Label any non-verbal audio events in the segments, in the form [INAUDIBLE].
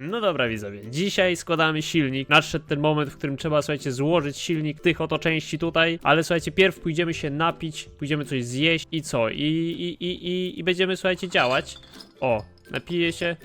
No dobra widzowie, dzisiaj składamy silnik. Nadszedł ten moment, w którym trzeba, słuchajcie, złożyć silnik tych oto części tutaj. Ale słuchajcie, pierw pójdziemy się napić, pójdziemy coś zjeść i co? I, i, i, i, i będziemy, słuchajcie, działać. O, napiję się.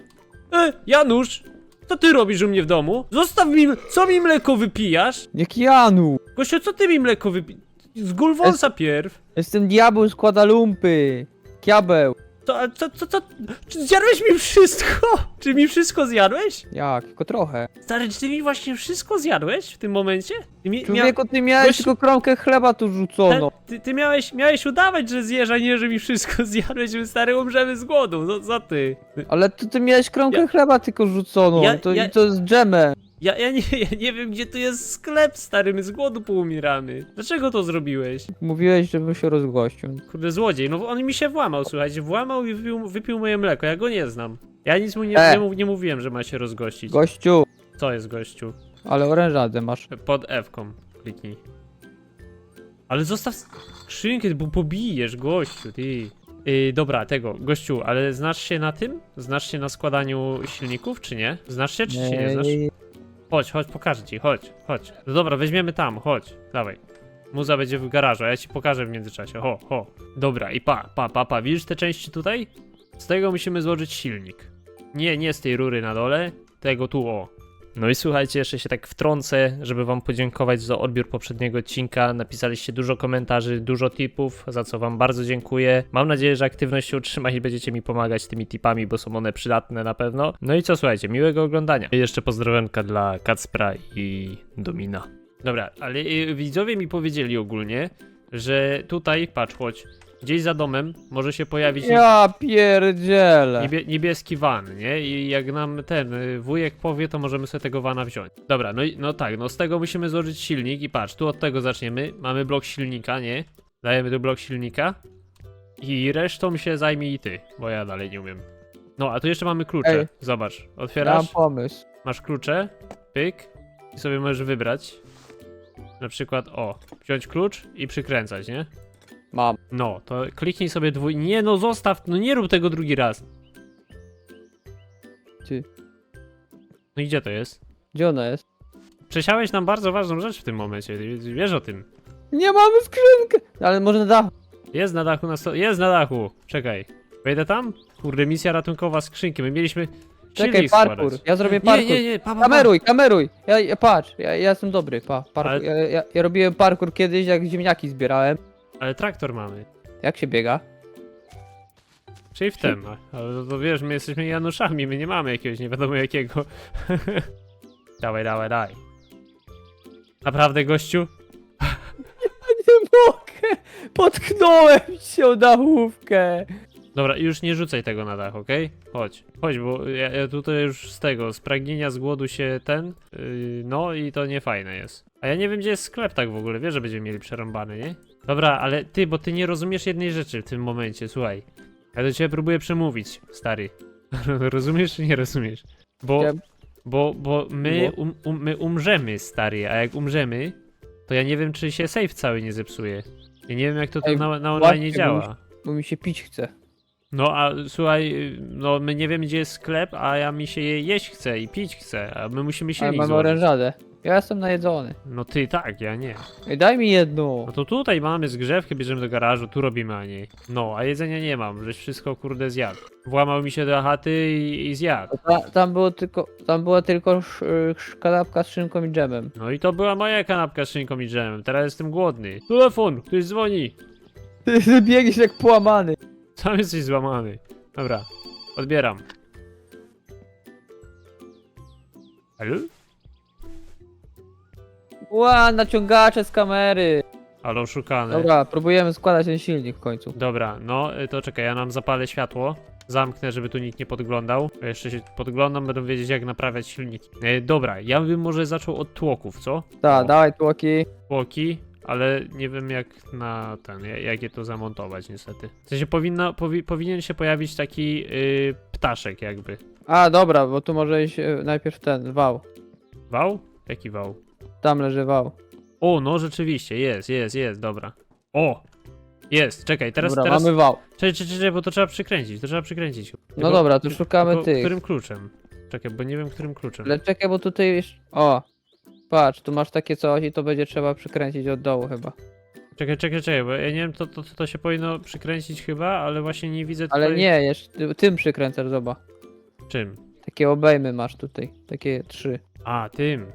E, Janusz! Co ty robisz u mnie w domu? Zostaw mi, co mi mleko wypijasz? Jak Janu! Gościu, co ty mi mleko wypijasz? Z Gulwonsa pierw. Jestem diabeł, składa lumpy! Kiabeł! To, co, co, co? Czy zjadłeś mi wszystko? [LAUGHS] Czy mi wszystko zjadłeś? Jak? Tylko trochę. Stary, czy ty mi właśnie wszystko zjadłeś w tym momencie? Ty, mi, mia- Człowieku, ty miałeś tylko kromkę chleba tu rzucono. ty, ty miałeś, miałeś udawać, że zjesz, a nie, że mi wszystko [LAUGHS] zjadłeś, my stary umrzemy z głodu. No co ty? Ale to ty miałeś kromkę Ja- chleba tylko rzucono. Ja- to, ja- I to z dżemem. Ja, ja, nie, ja nie wiem, gdzie tu jest sklep, stary, my z głodu poumieramy. Dlaczego to zrobiłeś? Mówiłeś, żebym się rozgościł. Kurde, złodziej, no on mi się włamał, słuchajcie, włamał i wypił, wypił moje mleko, ja go nie znam. Ja nic mu nie, E. nie, mów- nie mówiłem, że ma się rozgościć. Gościu, Co jest, gościu? ale orężadę masz. Pod F-ką kliknij. Ale zostaw skrzynkę, bo pobijesz, gościu, ty. Yy, dobra, tego, gościu, ale znasz się na tym? Znasz się na składaniu silników, czy nie? Znasz się, czy się nie znasz? Chodź, chodź, pokażę ci, chodź, chodź. No dobra, weźmiemy tam, chodź, dawaj. Muza będzie w garażu, a ja ci pokażę w międzyczasie, ho, ho. Dobra, i pa, pa, pa, pa, widzisz te części tutaj? Z tego musimy złożyć silnik. Nie, nie z tej rury na dole, tego tu, o. No i słuchajcie, jeszcze się tak wtrącę, żeby wam podziękować za odbiór poprzedniego odcinka. Napisaliście dużo komentarzy, dużo tipów, za co wam bardzo dziękuję. Mam nadzieję, że aktywność się utrzyma i będziecie mi pomagać tymi tipami, bo są one przydatne na pewno. No i co, słuchajcie, miłego oglądania. I jeszcze pozdrowionka dla Kacpra i Domina. Dobra, ale y, widzowie mi powiedzieli ogólnie, że tutaj, patrz, chodź, gdzieś za domem może się pojawić... Ja pierdzielę. Niebie, niebieski van, nie? I jak nam ten y, wujek powie, to możemy sobie tego vana wziąć. Dobra, no i no tak, no z tego musimy złożyć silnik i patrz, tu od tego zaczniemy. Mamy blok silnika, nie? Dajemy tu blok silnika. I resztą się zajmie i ty, bo ja dalej nie umiem. No, a tu jeszcze mamy klucze. Ej. Zobacz, Mam otwierasz, pomysł. masz klucze, pyk i sobie możesz wybrać. Na przykład, o, wziąć klucz i przykręcać, nie? Mam. No, to kliknij sobie dwój... Nie no, zostaw, no nie rób tego drugi raz. Ty. No i gdzie to jest? Gdzie ona jest? Przesiałeś nam bardzo ważną rzecz w tym momencie, ty wiesz o tym. Nie mamy skrzynkę! Ale może na dachu. Jest na dachu, na sto... jest na dachu. Czekaj. Wejdę tam? Kurde, misja ratunkowa skrzynki. My mieliśmy Czekaj, silnik parkour. składać. Ja zrobię Nie, parkour. nie, nie, pa, pa, pa. Kameruj, kameruj! Ja, ja patrz, ja, ja jestem dobry, pa, parkour. Ale- Ja, ja, ja robiłem parkour kiedyś, jak ziemniaki zbierałem. Ale traktor mamy. Jak się biega? Czyli w tem. Ale to, to wiesz, my jesteśmy Januszami, my nie mamy jakiegoś nie wiadomo jakiego. [LAUGHS] dawaj, dawaj, daj. Naprawdę, gościu? Nie mogę! Potknąłem się o dachówkę! Dobra, już nie rzucaj tego na dach, okej? Chodź, chodź, bo ja, ja tutaj już z tego, z pragnienia, z głodu się ten, yy, no i to nie fajne jest. A ja nie wiem, gdzie jest sklep tak w ogóle, wiesz, że będziemy mieli przerąbany, nie? Dobra, ale ty, bo ty nie rozumiesz jednej rzeczy w tym momencie, słuchaj. Ja do ciebie próbuję przemówić, stary. [LAUGHS] rozumiesz czy nie rozumiesz? Bo, Ja- bo, bo my, um, um, my umrzemy, stary, a jak umrzemy, to ja nie wiem, czy się save cały nie zepsuje. Ja nie wiem, jak to tu Ej, na, na online bo działa. Bo mi się pić chce. No a słuchaj, y, no my nie wiemy gdzie jest sklep, a ja mi się je jeść chce i pić chce, a my musimy Ale silnik mam złożyć. orężadę. Ja jestem najedzony. No ty tak, ja nie. Ej, daj mi jedną. No to tutaj mamy zgrzewkę, bierzemy do garażu, tu robimy, a nie. No, a jedzenia nie mam, żeś wszystko kurde zjadł. Włamał mi się do chaty i, i zjadł. Ta, tam było tylko, tam była tylko sz, sz, kanapka z szynką i dżemem. No i to była moja kanapka z szynką i dżemem, teraz jestem głodny. Telefon, ktoś dzwoni. Ty biegniesz jak połamany. Sam jesteś złamany. Dobra, odbieram. Halo? Ła, naciągacze z kamery. Ale oszukane. Dobra, próbujemy składać ten silnik w końcu. Dobra, no y, to czekaj, ja nam zapalę światło. Zamknę, żeby tu nikt nie podglądał. Ja Jeszcze się podglądam, będą wiedzieć jak naprawiać silniki. E, dobra, ja bym może zaczął od tłoków, co? Tak, O, dawaj tłoki. Tłoki, ale nie wiem jak na ten, ja- jak je to zamontować niestety. W sensie powinno, powi, powinien się pojawić taki y, ptaszek jakby. A, dobra, bo tu może iść y, najpierw ten, wał. Wał? Jaki wał? Tam leży wał. O, no rzeczywiście, jest, jest, jest, dobra. O! Jest, czekaj, teraz, dobra, teraz... mamy wał. Czekaj, czekaj, czekaj, bo to trzeba przykręcić, to trzeba przykręcić. No Tylko- dobra, to szukamy tylko tych. Którym kluczem? Czekaj, bo nie wiem, którym kluczem. Ale czekaj, bo tutaj jeszcze... O! Patrz, tu masz takie coś i to będzie trzeba przykręcić od dołu chyba. Czekaj, czekaj, czekaj, bo ja nie wiem, to, to, to się powinno przykręcić chyba, ale właśnie nie widzę tutaj... Ale nie, jeszcze ty- tym przykręcasz, zobacz. Czym? Takie obejmy masz tutaj, takie trzy. A, tym.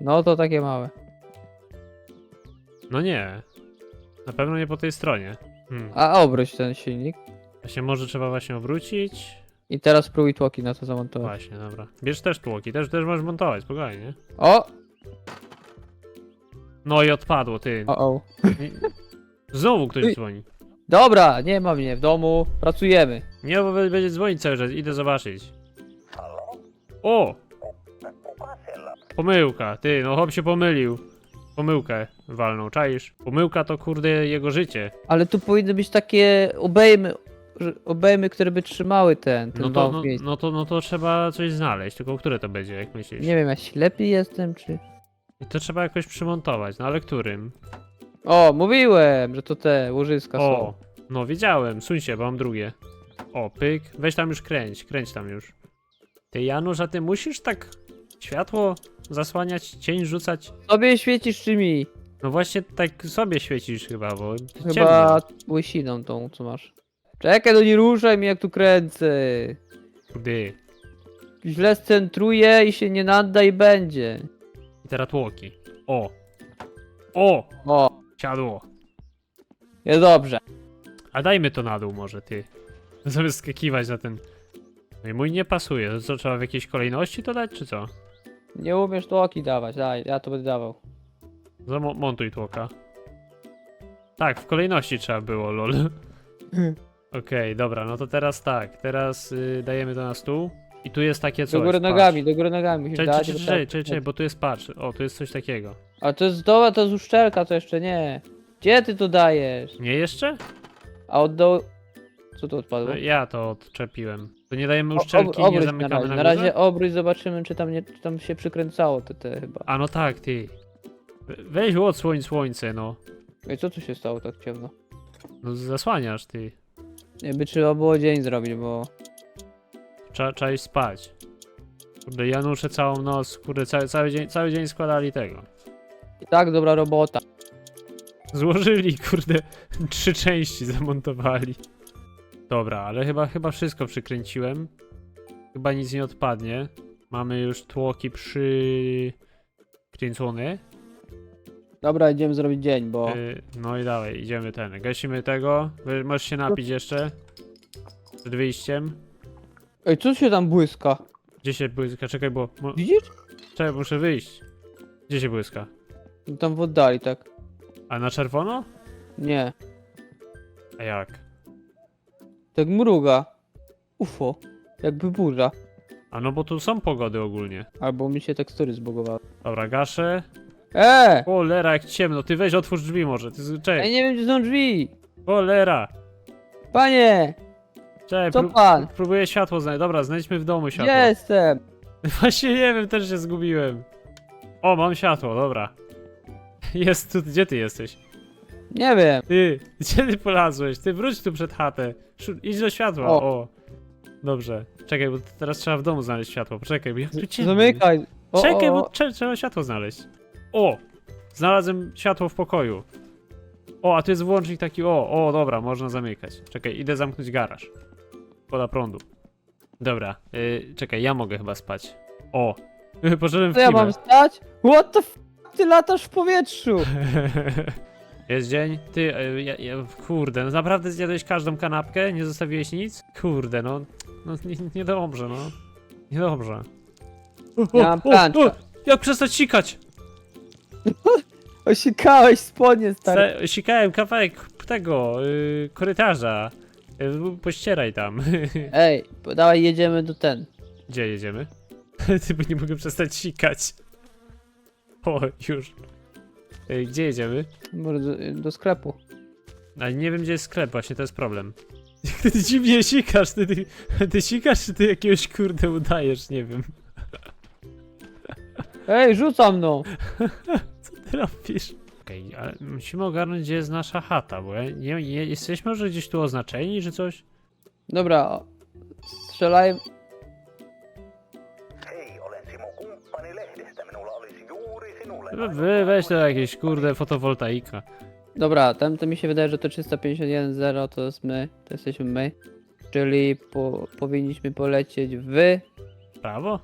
No to takie małe. No nie. Na pewno nie po tej stronie. Hmm. A obróć ten silnik. Właśnie może trzeba właśnie obrócić. I teraz spróbuj tłoki na to zamontować. Właśnie, dobra. Bierz też tłoki, też, też możesz montować, spokojnie. O! No i odpadło, ty. O, o. Znowu ktoś dzwoni. Dobra, nie ma mnie w domu, pracujemy. Nie, bo będzie dzwonić cały czas, idę zobaczyć. O! Pomyłka, ty, no chłop się pomylił. Pomyłkę walnął, czaisz? Pomyłka to kurde jego życie. Ale tu powinny być takie obejmy, że- obejmy, które by trzymały ten, ten No to, no, no, to, no to trzeba coś znaleźć, tylko które to będzie, jak myślisz? Nie wiem, ja ślepy jestem, czy... I to trzeba jakoś przymontować, no ale którym? O, mówiłem, że to te łożyska O, są. no wiedziałem, suń się, bo mam drugie. O, pyk, weź tam już kręć, kręć tam już. Ty Janusz, a ty musisz tak światło zasłaniać, cień rzucać? Tobie świecisz czy mi? No właśnie tak sobie świecisz chyba, bo Chyba ciemno. łysiną tą, co masz. Czekaj, no nie ruszaj mi jak tu kręcę. Kurde. Źle scentruje i się nie nada i będzie. I teraz tłoki. O! O! O, Siadło. jest dobrze. A dajmy to na dół może, ty. Zamiast skakiwać na ten... No i mój nie pasuje, to co, trzeba w jakiejś kolejności to dać, czy co? Nie umiesz tłoki dawać, daj, ja to będę dawał. Zamontuj tłoka. Tak, w kolejności trzeba było, lol. [LAUGHS] Okej, dobra, no to teraz tak. Teraz y, dajemy to na stół. I tu jest takie coś. Do góry patrz. nogami, do góry nogami musisz Czekaj, dać. czekaj, bo czekaj, tak- czekaj, czekaj, bo tu jest patrz. O, tu jest coś takiego. A to jest doła, to jest uszczelka, to jeszcze nie. Gdzie ty to dajesz? Nie jeszcze? A od dołu... Co tu odpadło? No, ja to odczepiłem. To nie dajemy O- ob- uszczelki i nie zamykamy na razie. na, razie obróć, zobaczymy czy tam, nie, czy tam się przykręcało te, te chyba. A no tak, ty. We- Weź odsłoń słońce, no. Ej, co tu się stało tak ciemno? No zasłaniasz, ty. Jakby trzeba było dzień zrobić, bo... Trzeba, trzeba iść spać. Kurde, Janusze całą noc, kurde, cały, cały, dzień, cały dzień składali tego. I tak dobra robota. Złożyli, kurde, trzy części zamontowali. Dobra, ale chyba, chyba wszystko przykręciłem. Chyba nic nie odpadnie. Mamy już tłoki przykręcone. Dobra, idziemy zrobić dzień, bo... Y, no i dawaj, idziemy ten. Gasimy tego. Wy- Możesz się napić jeszcze. Przed wyjściem. Ej, co się tam błyska? Gdzie się błyska? Czekaj, bo... Mo Widzisz? czekaj, muszę wyjść. Gdzie się błyska? Tam w oddali, tak. A na czerwono? Nie. A jak? Tak mruga. UFO. Jakby burza. A no bo tu są pogody ogólnie. Albo mi się tekstury zbugowały. Dobra, gaszę. Eee! Cholera, jak ciemno. Ty weź otwórz drzwi może. Ty czekaj. nie wiem gdzie są drzwi! Cholera. Panie! Czekaj, Co pró- pan? próbuję światło znaleźć. Dobra, znajdźmy w domu światło. Jestem! [LAUGHS] Właśnie nie wiem, też się zgubiłem. O, mam światło, dobra. [LAUGHS] Jest tu, gdzie ty jesteś? Nie wiem. Ty, gdzie ty polazłeś? Ty wróć tu przed chatę. Szu- idź do światła, o. O. Dobrze. Czekaj, bo teraz trzeba w domu znaleźć światło. Poczekaj, bo ja tu ciemno Zamykaj. O, Czekaj, o, bo o. trze- trzeba światło znaleźć. O! Znalazłem światło w pokoju. O, a tu jest włącznik taki, o, o, dobra, można zamykać. Czekaj, idę zamknąć garaż. Poda prądu. Dobra, y, czekaj, ja mogę chyba spać. O! [LAUGHS] Poszedłem w Co ja kibel. mam stać? What the f... Ty latasz w powietrzu! [LAUGHS] Jest dzień? Ty, y, ja, ja, kurde, no naprawdę zjadłeś każdą kanapkę? Nie zostawiłeś nic? Kurde, no, no nie, niedobrze, no. Niedobrze. O, Ja mam plancza. Jak przestać sikać? [LAUGHS] Osikałeś spodnie, stary. Se- Sikałem kawałek tego yy, korytarza. Yy, pościeraj tam. [LAUGHS] Ej, dawaj jedziemy do ten. Gdzie jedziemy? [LAUGHS] Ty, bo nie mogę przestać sikać. O, już. Yy, gdzie jedziemy? Może do, do sklepu. Ale nie wiem, gdzie jest sklep, właśnie to jest problem. Ty, [LAUGHS] ty dziwnie sikasz, ty, ty, ty sikasz, czy ty jakiegoś kurde udajesz, nie wiem. [LAUGHS] Ej, rzucam no! [LAUGHS] Co ty robisz? Okej, ale musimy ogarnąć, gdzie jest nasza chata, bo ja nie, nie, jesteśmy może gdzieś tu oznaczeni, czy coś? Dobra, strzelaj. Wy, weź to jakieś kurde fotowoltaika. Dobra, tam to mi się wydaje, że to 351.0 to jest my, to jesteśmy my. Czyli po, powinniśmy polecieć w... Prawo?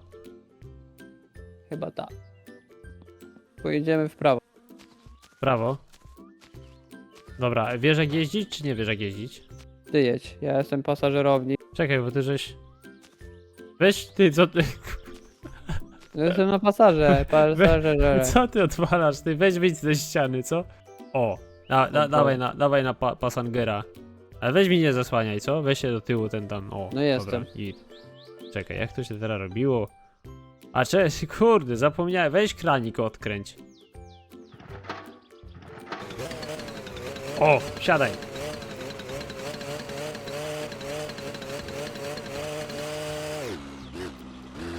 Chyba tak. Pojedziemy w prawo. Prawo. Dobra, wiesz jak jeździć, czy nie wiesz jak jeździć? Ty jedź, ja jestem pasażerowni. Czekaj, bo ty żeś... Weź ty, co ty... Jestem na pasażer, [LAUGHS] pasażerze. Co ty odwalasz? Ty weź wyjdź ze ściany, co? O, da, da, dawaj na, dawaj na pa, pasangera. Ale weź mi nie zasłaniaj, co? Weź się do tyłu ten tam, o. No jestem. Dobra, i... Czekaj, jak to się teraz robiło? A cześć, kurde, zapomniałem. Weź kranik odkręć. O, siadaj.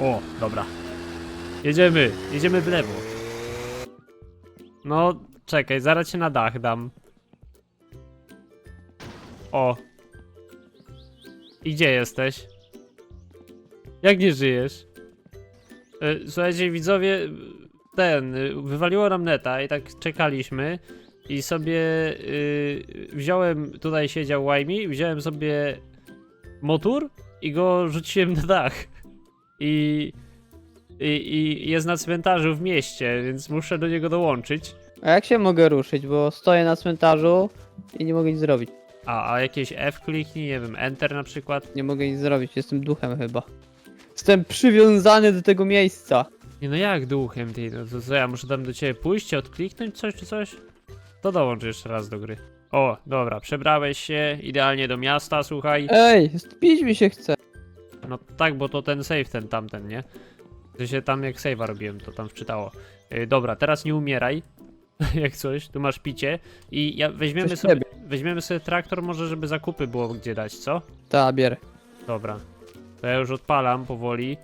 O, dobra. Jedziemy, jedziemy w lewo. No, czekaj, zaraz cię na dach dam. O. I gdzie jesteś? Jak nie żyjesz? E, Słuchajcie, widzowie, ten, y, wywaliło nam neta i tak czekaliśmy i sobie y, wziąłem, tutaj siedział Łajmi, wziąłem sobie motor i go rzuciłem na dach. I, i, I jest na cmentarzu w mieście, więc muszę do niego dołączyć. A jak się mogę ruszyć, bo stoję na cmentarzu i nie mogę nic zrobić. A, a jakieś F kliknij, nie wiem, Enter na przykład. Nie mogę nic zrobić, jestem duchem chyba. Jestem przywiązany do tego miejsca. Nie no jak duchem ty, no to co ja muszę tam do ciebie pójść, odkliknąć coś czy coś? To dołącz jeszcze raz do gry. O, dobra, przebrałeś się idealnie do miasta, słuchaj. Ej, pić mi się chce. No tak, bo to ten save, ten tamten, nie? To się tam jak save'a robiłem, to tam wczytało. Yy, dobra, teraz nie umieraj. [LAUGHS] jak coś, tu masz picie. I ja, weźmiemy, Coś sobie, weźmiemy sobie traktor, może żeby zakupy było gdzie dać, co? Ta, bierę. Dobra. To ja już odpalam powoli.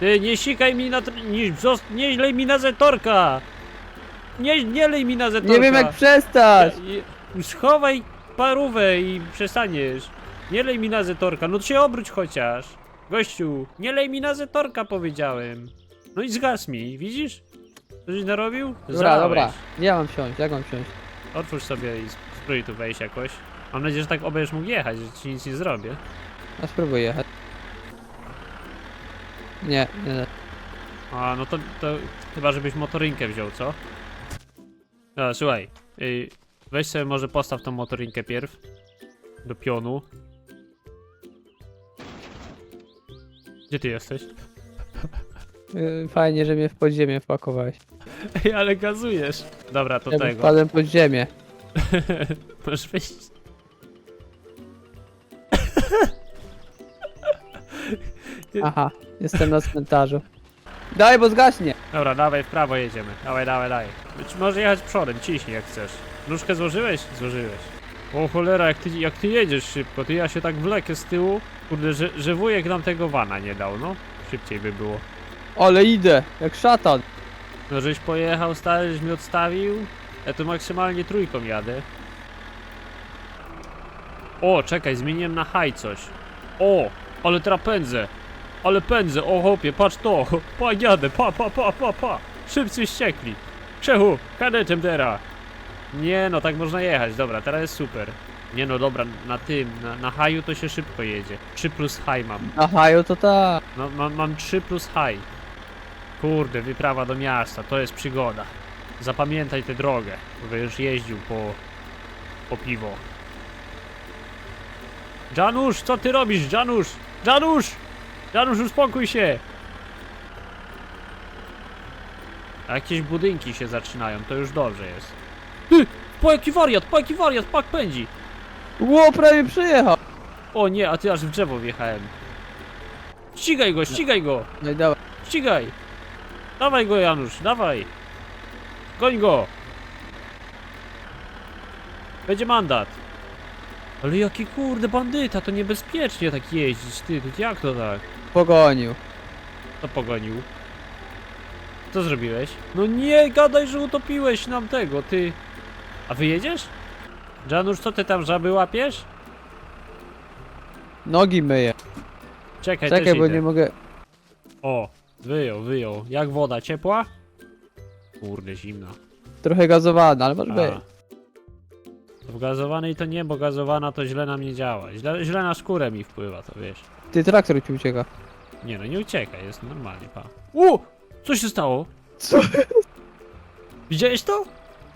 Ty, nie sikaj mi na... tr- Nie, nie lej mi na zetorka! Nie, nie lej mi na zetorka! Nie wiem jak przestać! Schowaj parówę i przestaniesz. Nie lej mi na zetorka, no to się obróć chociaż. Gościu, nie lej mi na zetorka powiedziałem. No i zgas mi, widzisz? Coś narobił? Dobra, Zalałeś. dobra. Ja mam wsiąść? Jak mam wsiąść? Otwórz sobie i spróbuj tu wejść jakoś. Mam nadzieję, że tak obejrz mógł jechać, że ci nic nie zrobię. A spróbuję jechać. Nie, nie, nie. A, no to, to chyba żebyś motorynkę wziął, co? No, słuchaj, y, weź sobie może postaw tą motorynkę pierw do pionu. Gdzie ty jesteś? Yy, Fajnie, że mnie w podziemie wpakowałeś. Ej, ale gazujesz. Dobra, to Ja tego. wpadłem pod ziemię. [LAUGHS] Możesz wyjść. Aha, jestem na cmentarzu. Daj, bo zgaśnie! Dobra, dawaj, w prawo jedziemy. Dawaj, dawaj, dawaj. Czy może jechać przodem, ciśnij jak chcesz. Nóżkę złożyłeś? Złożyłeś. O cholera, jak ty, jak ty jedziesz szybko, ty ja się tak wlekę z tyłu. Kurde, że, że wujek nam tego wana nie dał, no. Szybciej by było. Ale idę, jak szatan. No żeś pojechał, stary, żeś mi odstawił. Ja tu maksymalnie trójką jadę. O, czekaj, zmieniłem na high coś. O, ale teraz pędzę. Ale pędzę, o chłopie, patrz to. [LAUGHS] Pa, jadę, pa, pa, pa, pa, pa. Szybcy ściekli. Krzechu, kadetem teraz. Nie no, tak można jechać, dobra, teraz jest super. Nie no, dobra, na tym, na, na haju to się szybko jedzie. 3 plus high mam. Aha, jo to tak. No, mam, mam 3 plus high. Kurde, wyprawa do miasta, to jest przygoda. Zapamiętaj tę drogę, bo będziesz jeździł po, po piwo. Janusz, co ty robisz, Janusz? Janusz! Janusz, uspokój się! A jakieś budynki się zaczynają, to już dobrze jest. Ty! Po jaki wariat, po jaki wariat, pak pędzi! Ło, prawie przyjechał. O nie, a ty aż w drzewo wjechałem. Ścigaj go, ścigaj go! No i dawaj. Ścigaj! Dawaj go, Janusz, dawaj! Goń go! Będzie mandat. Ale jaki kurde bandyta, to niebezpiecznie tak jeździć, ty, to jak to tak? Pogonił. To pogonił. Co zrobiłeś? No nie gadaj, że utopiłeś nam tego, ty. A wyjedziesz? Janusz, co ty tam żaby łapiesz? Nogi myję. Czekaj, Czekaj, też bo idę. nie mogę. O, wyjął, wyjął. Jak woda, ciepła? Kurde, zimna. Trochę gazowana, ale może być. A. W gazowanej to nie, bo gazowana to źle na mnie działa. Źle, źle na skórę mi wpływa, to wiesz. Ty, traktor ci ucieka. Nie no, nie uciekaj, jest normalnie, pa. U! Co się stało? Co? Widziałeś to?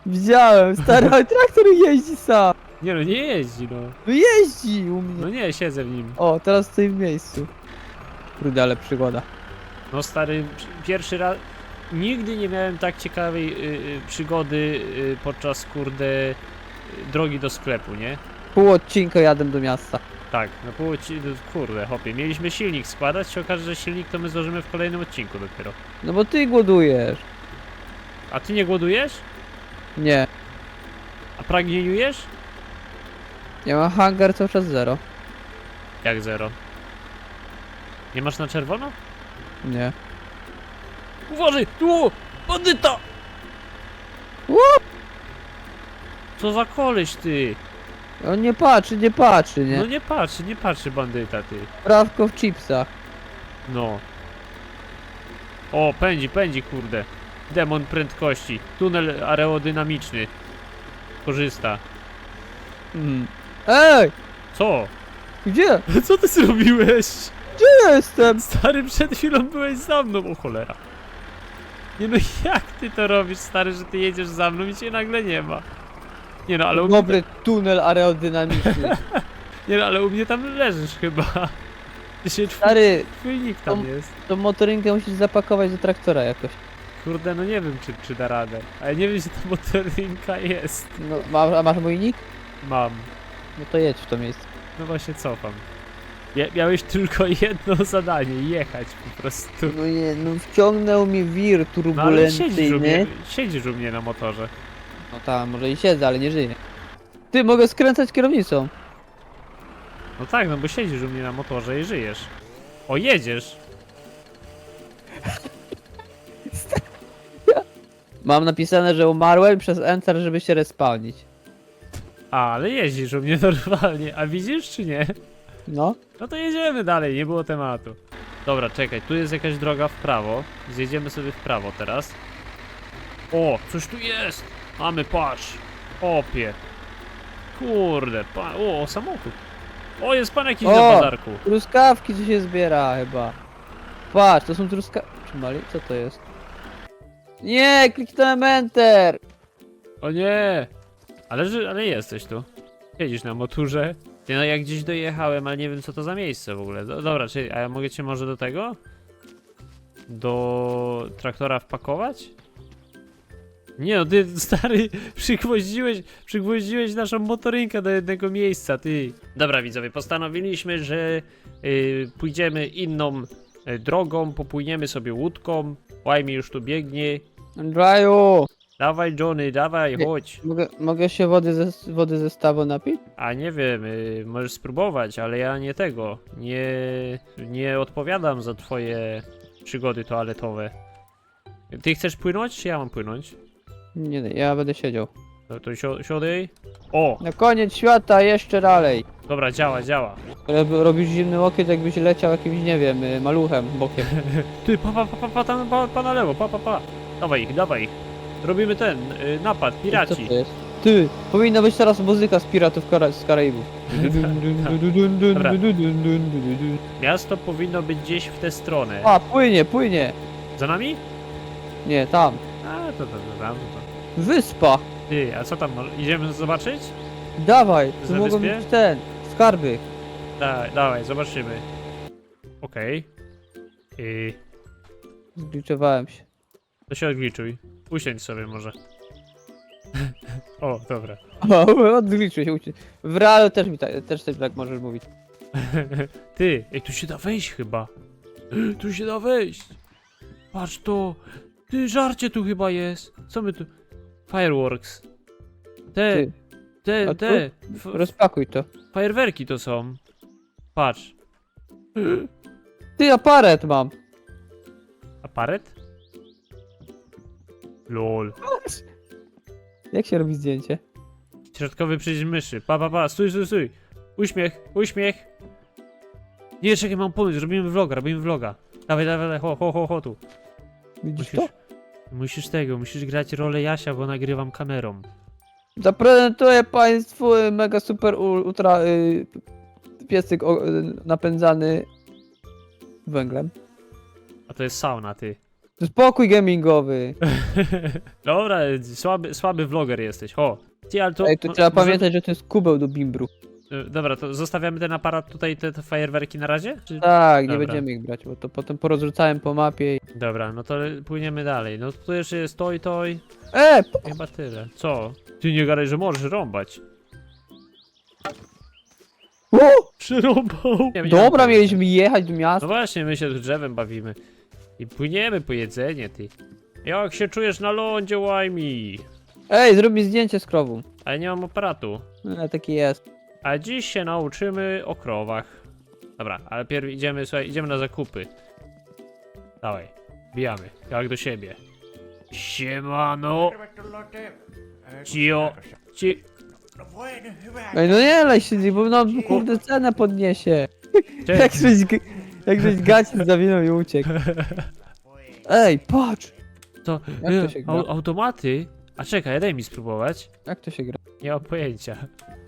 Widziałem, stary, ale traktor jeździ sam. Nie no, nie jeździ, no. No jeździ u mnie. No nie, siedzę w nim. O, teraz stoi w miejscu. Kurde, ale przygoda. No stary, pierwszy raz... Nigdy nie miałem tak ciekawej y, y, przygody y, podczas, kurde, y, drogi do sklepu, nie? Pół odcinka jadę do miasta. Tak, no było ci... Kurde, hopie, mieliśmy silnik składać, się okaże, że silnik to my złożymy w kolejnym odcinku dopiero. No bo ty głodujesz. A ty nie głodujesz? Nie. A pragnieniujesz? Ja mam hangar cały czas zero. Jak zero? Nie masz na czerwono? Nie. Uważaj! Tu! Bandyta! Ło! Co za koleś ty? On nie patrzy, nie patrzy, nie? No nie patrzy, nie patrzy bandyta ty. Prawko w chipsach. No. O, pędzi, pędzi, kurde. Demon prędkości. Tunel aerodynamiczny. Korzysta. Mhm. Ej! Co? Gdzie? [LAUGHS] Co ty zrobiłeś? Gdzie jestem? Stary, przed chwilą byłeś za mną, o cholera. Nie no, jak ty to robisz, stary, że ty jedziesz za mną i cię nagle nie ma? Nie no, ale u mnie, Dobry tunel aerodynamiczny. [LAUGHS] nie no, ale u mnie tam leżysz chyba. Twój, Stary, twój nick tam to- jest. tą motorynkę musisz zapakować do traktora jakoś. Kurde, no nie wiem, czy, czy da radę. Ale nie wiem, gdzie ta motorynka jest. No, ma, a masz mój nick? Mam. No to jedź w to miejsce. No właśnie cofam. Ja, miałeś tylko [LAUGHS] jedno zadanie, jechać po prostu. No nie, no wciągnął mi wir No ale siedzisz u, mnie, turbulencyjny. siedzisz u mnie na motorze. No tam, może i siedzę, ale nie żyję. Ty, mogę skręcać kierownicą. No tak, no bo siedzisz u mnie na motorze i żyjesz. O, jedziesz! Mam napisane, że umarłem przez Enter, żeby się respawnić. Ale jeździsz u mnie normalnie. A widzisz czy nie? No. No to jedziemy dalej, nie było tematu. Dobra, czekaj, tu jest jakaś droga w prawo. Zjedziemy sobie w prawo teraz. O, coś tu jest! Mamy, patrz! Opie! Kurde, pa o, samochód. O, jest pan jakiś O! na bazarku. Truskawki tu się zbiera chyba. Patrz, to są truskawki. Trzymali? Co to jest? Nie, kliknąłem Enter! O nie! Ale, ale jesteś tu. Siedzisz na motorze. Ty, no jak gdzieś dojechałem, ale nie wiem co to za miejsce w ogóle. Do, dobra, czy, a ja mogę cię może do tego? Do traktora wpakować? Nie no, ty stary, przygwoździłeś, przygwoździłeś naszą motorynkę do jednego miejsca, ty. Dobra widzowie, postanowiliśmy, że y, pójdziemy inną y, drogą, popłyniemy sobie łódką. Łajmi już tu biegnie. Andrzeju! Dawaj Johnny, dawaj, Nie. chodź. Mogę, mogę się wody ze, wody ze stawu napić? A nie wiem, y, możesz spróbować, ale ja nie tego. Nie, nie odpowiadam za twoje przygody toaletowe. Ty chcesz płynąć, czy ja mam płynąć? Nie, nie, ja będę siedział. To, to sio- siodej. O, Na koniec świata jeszcze dalej. dobra, działa, działa. Rob- Robisz zimny łokieć, jakbyś leciał jakimś, nie wiem, y, maluchem bokiem. [LAUGHS] Ty, pa, pa, pa, pa, pa, tam, pa, pa na lewo, pa, pa, pa. Dawaj ich, dawaj ich. Robimy ten, y, napad, Co piraci. to jest? Ty, powinna być teraz muzyka z piratów Kara z Karaibów. Dobra. [LAUGHS] Miasto powinno być gdzieś w tę stronę. A, płynie, płynie. Za nami? Nie, tam. A, to, to, to, tam, to. Wyspa. Ty, a co tam, może- idziemy zobaczyć? Dawaj, tu na mogą wyspie? być ten, skarby. Dawaj, dawaj, zobaczymy. Okej. I Zgliczowałem się. To się odgliczuj. Usiądź sobie może. o, dobra. [LAUGHS] O, odgliczył się. ucie- W realu też mi tak, też tak możesz mówić. [LAUGHS] Ty, ej, tu się da wejść chyba. [GASPS] Tu się da wejść. Patrz to. Ty, żarcie tu chyba jest. Co my tu? Fireworks. Te, Ty, te, tu? te. F rozpakuj to. fajerwerki to są. Patrz. [GASPS] Ty, aparat mam. Aparat? Lol. Jak się robi zdjęcie? Środkowy przycisk myszy. Pa, pa, pa, stój, stój, stój. Uśmiech, uśmiech. Nie, czekaj, mam pomysł, robimy vloga, robimy vloga. Dawaj, dawaj, dawaj, ho, ho, ho, ho tu. Widzisz Musisz, to? musisz tego, musisz grać rolę Jasia, bo nagrywam kamerą. Zaprezentuję państwu mega super u- ultra y, piecyk o, y, napędzany węglem. A to jest sauna, ty. Spokój gamingowy. [LAUGHS] Dobra, słaby, słaby vloger jesteś, ho. Ty, ale to... Ej, tu trzeba pamiętać, że to jest kubeł do bimbru. y, Dobra, to zostawiamy ten aparat tutaj, te, te fajerwerki na razie? Czy... Tak, nie Dobra. będziemy ich brać, bo to potem porozrzucałem po mapie. i- Dobra, no to płyniemy dalej. No tu jeszcze jest toj, toj. E, po- Chyba tyle. Co? Ty nie gadaj, że możesz rąbać. o! Przyrąbał. Nie, nie mam Dobra, pojęcia. mieliśmy jechać do No miasta. właśnie, my się tu drzewem bawimy. I płyniemy po jedzenie, ty. Jak się czujesz na lądzie, Łajmi? Ej, zrób mi zdjęcie z krową. Ale nie mam aparatu. E, taki jest. A dziś się nauczymy o krowach. Dobra, ale pierw idziemy, słuchaj, idziemy na zakupy. Dawaj, bijamy, jak do siebie. Siemano, Cio. ci... Ej, no nie lej się, bo nam kurde cenę podniesie. Jak Cześć. żeś, g- jak żeś gaci zawinął i uciekł. Ej, patrz! To, Jak to e, się gra? au, automaty? A czekaj, daj mi spróbować. Jak to się gra? Nie mam pojęcia.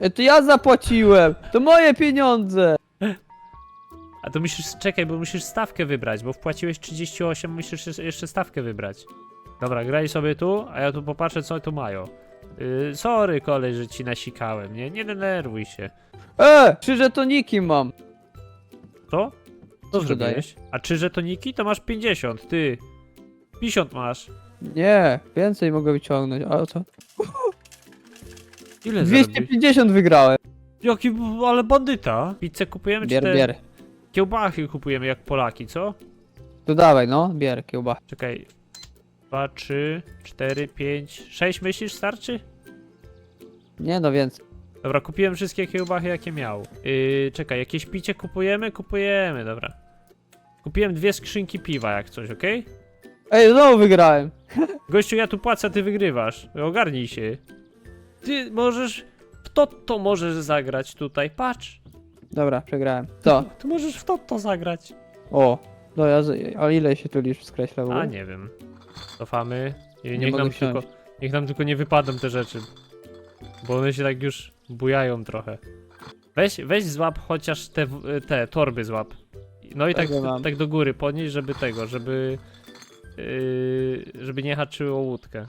Ej, to ja zapłaciłem! To moje pieniądze! A to musisz, czekaj, bo musisz stawkę wybrać, bo wpłaciłeś 38, musisz jeszcze- jeszcze stawkę wybrać. Dobra, graj sobie tu, a ja tu popatrzę, co tu mają. Yy, sorry, kolej, że ci nasikałem, nie? Nie denerwuj się. E! Trzy żetoniki mam! To? Co zrobiłeś? A czy żetoniki? To masz 50, ty. 50 masz. Nie, więcej mogę wyciągnąć. A co? Ile zarobiłeś? 250 wygrałem. Jaki, b- ale bandyta. Pizzę kupujemy, czy Bier, te bier. kiełbachy kupujemy jak Polaki, co? To dawaj, no, bier kiełba. Czekaj. 2, 3, 4, 5, 6 myślisz starczy? Nie no, więcej. Dobra, kupiłem wszystkie kiełbachy jakie miał. Yy, czekaj, jakieś picie kupujemy? Kupujemy, dobra. Kupiłem dwie skrzynki piwa jak coś, okej? Ej, znowu wygrałem. [LAUGHS] Gościu, ja tu płacę, ty wygrywasz. Ogarnij się. Ty możesz... W to możesz zagrać tutaj, patrz. Dobra, przegrałem. Co? Tu możesz w to zagrać. O. No ja, z- a ile się tu liczb skreśla w ogóle? A nie wiem. Cofamy. I Nie niech mogę nam wsiąść. tylko... Niech nam tylko nie wypadą te rzeczy. Bo one się tak już bujają trochę. Weź, weź złap chociaż te, w- te torby złap. No i tak, mam. tak do góry podnieść, żeby tego, żeby... Yy, żeby nie haczyło o łódkę.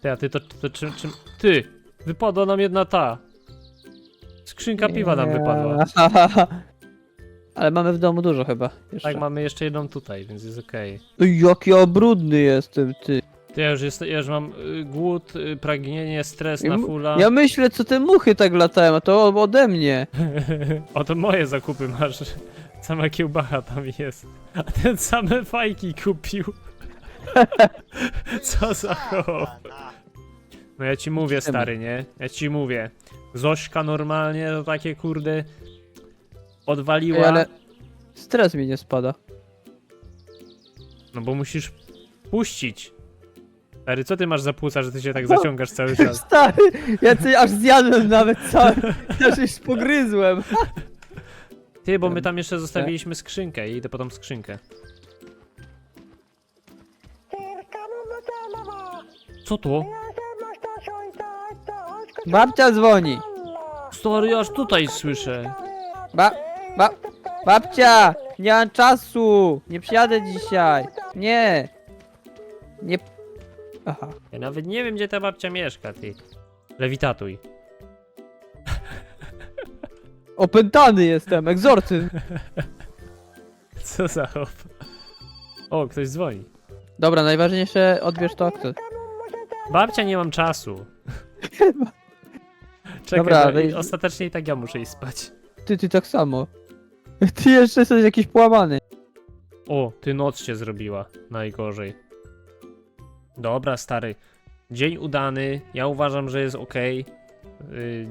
Ty, a ty to, to czym, czym... Ty! Wypadła nam jedna ta. Skrzynka piwa nam wypadła. [LAUGHS] Ale mamy w domu dużo chyba. Jeszcze. Tak, mamy jeszcze jedną tutaj, więc jest okej. Ej, jaki ja brudny jestem, ty. Ty, ja już, jest, ja już mam y, głód, y, pragnienie, stres Ja na m- fulla. Ja myślę, co te muchy tak latają, a to ode mnie. [LAUGHS] Oto moje zakupy masz. Sama kiełbacha tam jest. A ten same fajki kupił. Co za chłop. No ja ci mówię, stary, nie? Ja ci mówię. Zośka normalnie to takie kurde odwaliła. Ej, ale stres mi nie spada. No bo musisz puścić. Stary, co ty masz za płuca, że ty się tak zaciągasz cały czas? Stary, ja coś aż zjadłem nawet cały, aż już pogryzłem. Ty, bo my tam jeszcze zostawiliśmy skrzynkę i idę po tą skrzynkę. Co to? Babcia dzwoni. Stary, aż tutaj słyszę. Ba, ba, babcia, nie mam czasu. Nie przyjadę dzisiaj. Nie. Nie. Aha. Ja nawet nie wiem, gdzie ta babcia mieszka, ty. Lewitatuj. Opętany jestem, egzorcyzm. [LAUGHS] Co za hop. O, ktoś dzwoni. Dobra, najważniejsze odbierz to kto. Babcia, nie mam czasu. [LAUGHS] Czekaj, Dobra, no, i ostatecznie i tak ja muszę iść spać. Ty, ty tak samo. [LAUGHS] Ty jeszcze jesteś jakiś połamany. O, ty noc się zrobiła. Najgorzej. Dobra, stary. Dzień udany. Ja uważam, że jest ok.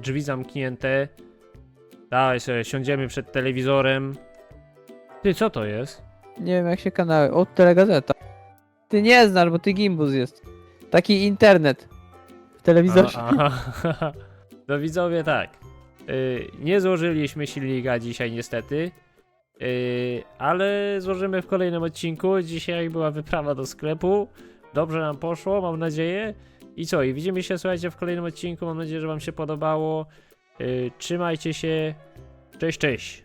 drzwi zamknięte. Dawaj sobie, siądziemy przed telewizorem. Ty, co to jest? Nie wiem jak się kanały. O, telegazeta. Ty nie znasz, bo ty gimbus jest. Taki internet. W telewizorze. A, aha. [LAUGHS] No widzowie tak. Y, nie złożyliśmy silnika dzisiaj niestety. Yy, ale złożymy w kolejnym odcinku. Dzisiaj była wyprawa do sklepu. Dobrze nam poszło, mam nadzieję. I co? I widzimy się, słuchajcie, w kolejnym odcinku. Mam nadzieję, że Wam się podobało. Yy, trzymajcie się. Cześć, cześć.